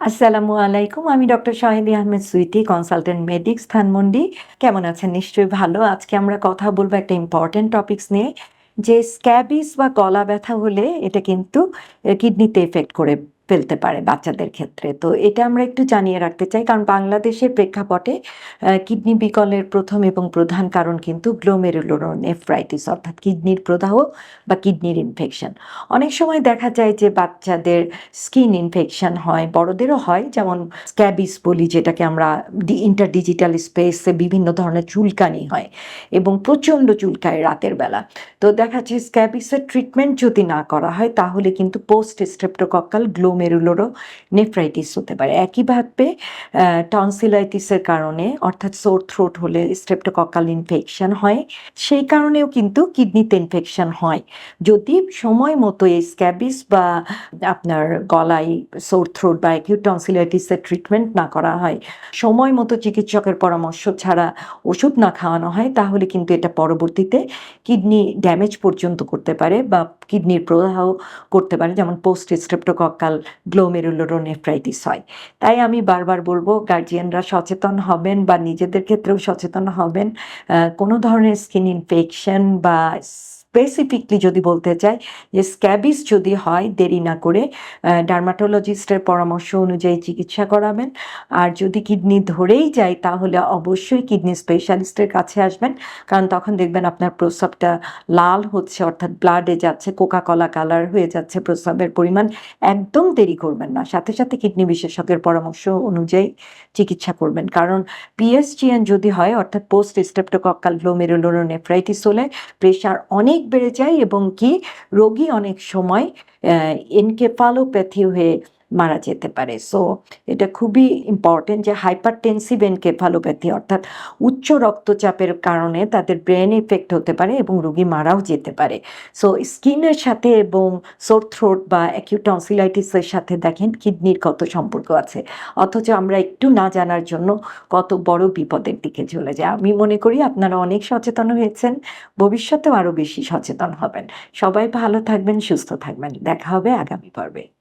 আসসালামু আলাইকুম, আমি doctor Shahidi Ahmed Sweety, consultant Medix, Dhanmondi. কেমন আছেন? নিশ্চয়ই ভালো। আজকে আমরা কথা বলব একটা ইম্পর্টেন্ট টপিক্স নিয়ে। যে স্ক্যাবিস বা গলা ব্যথা হলে এটা কিন্তু কিডনিতে এফেক্ট করে। ফেলতে পারে বাচ্চাদের ক্ষেত্রে। তো এটা আমরা একটু জানিয়ে রাখতে চাই, কারণ বাংলাদেশের প্রেক্ষাপটে কিডনি বিকলের প্রথম এবং প্রধান কারণ কিন্তু গ্লোমেরুলোনেফ্রাইটিস অর্থাৎ কিডনির প্রদাহ বা কিডনির ইনফেকশন অনেক সময় দেখা যায় যে বাচ্চাদের স্কিন ইনফেকশন হয়, বড়দেরও হয়, যেমন স্ক্যাবিস বলি, যেটাকে আমরা ইন্টার ডিজিটাল স্পেসে বিভিন্ন ধরনের চুলকানি হয় এবং প্রচণ্ড চুলকায় রাতের বেলা। তো দেখা যাচ্ছে স্ক্যাবিসের ট্রিটমেন্ট যদি না করা হয়, তাহলে কিন্তু পোস্ট স্ট্রেপ্টোকক্কাল গ্লোমেরুলোরো নেফ্রাইটিস হতে পারে একইভাবে টনসিলাইটিসের কারণে, অর্থাৎ সোর থ্রোট হলে স্ট্রেপ্টোকক্কাল ইনফেকশন হয়। সেই কারণেও কিন্তু কিডনিতে ইনফেকশন হয়। যদি সময় মতো এই স্ক্যাবিস বা আপনার গলায় সোর থ্রোট বা অ্যাকিউট টনসিলাইটিসের ট্রিটমেন্ট না করা হয়, সময় মতো চিকিৎসকের পরামর্শ ছাড়া ওষুধ না খাওয়ানো হয়, তাহলে কিন্তু এটা পরবর্তীতে কিডনি ড্যামেজ পর্যন্ত করতে পারে বা কিডনির প্রদাহ করতে পারে, যেমন পোস্ট স্ট্রেপ্টোকক্কাল গ্লোমেরুলোরোনেফ্রাইটিস হয়। তাই আমি বারবার বলব গার্জিয়ানরা সচেতন হবেন বা নিজেদের ক্ষেত্রেও সচেতন হবেন। কোনো ধরনের স্কিন ইনফেকশন বা স্পেসিফিকলি যদি বলতে চাই যে স্ক্যাবিস যদি হয়, দেরি না করে ডার্মাটোলজিস্টের পরামর্শ অনুযায়ী চিকিৎসা করাবেন। আর যদি কিডনি ধরেই যায়, তাহলে অবশ্যই কিডনি স্পেশালিস্টের কাছে আসবেন। কারণ তখন দেখবেন আপনার প্রস্রাবটা লাল হচ্ছে, অর্থাৎ ব্লাডে যাচ্ছে কোকা কলা কালার হয়ে যাচ্ছে, প্রস্রাবের পরিমাণ একদম দেরি করবেন না। সাথে সাথে কিডনি বিশেষজ্ঞের পরামর্শ অনুযায়ী চিকিৎসা করবেন। কারণ পিএসজিএন যদি হয়, অর্থাৎ পোস্ট স্টেপ্টোকক্কাল গ্লোমেরুলোনেফ্রাইটিস হলে প্রেশার অনেক বেড়ে যায় এবং কি রোগী অনেক সময় এনকেফালোপ্যাথি হয়ে মারা যেতে পারে। সো এটা খুবই ইম্পর্টেন্ট যে হাইপার এনকেফালোপ্যাথি অর্থাৎ উচ্চ রক্তচাপের কারণে তাদের ব্রেন ইফেক্ট হতে পারে এবং রোগী মারাও যেতে পারে। সো স্কিনের সাথে এবং সোর থ্রোট বা অ্যাকিউট টনসিলাইটিসের সাথে দেখেন কিডনির কত সম্পর্ক আছে। অথচ আমরা একটু না জানার জন্য কত বড় বিপদের দিকে চলে যায়। আমি মনে করি আপনারা অনেক সচেতন হয়েছেন, ভবিষ্যতেও আরও বেশি সচেতন হবেন। সবাই ভালো থাকবেন, সুস্থ থাকবেন। দেখা হবে আগামী পর্বে।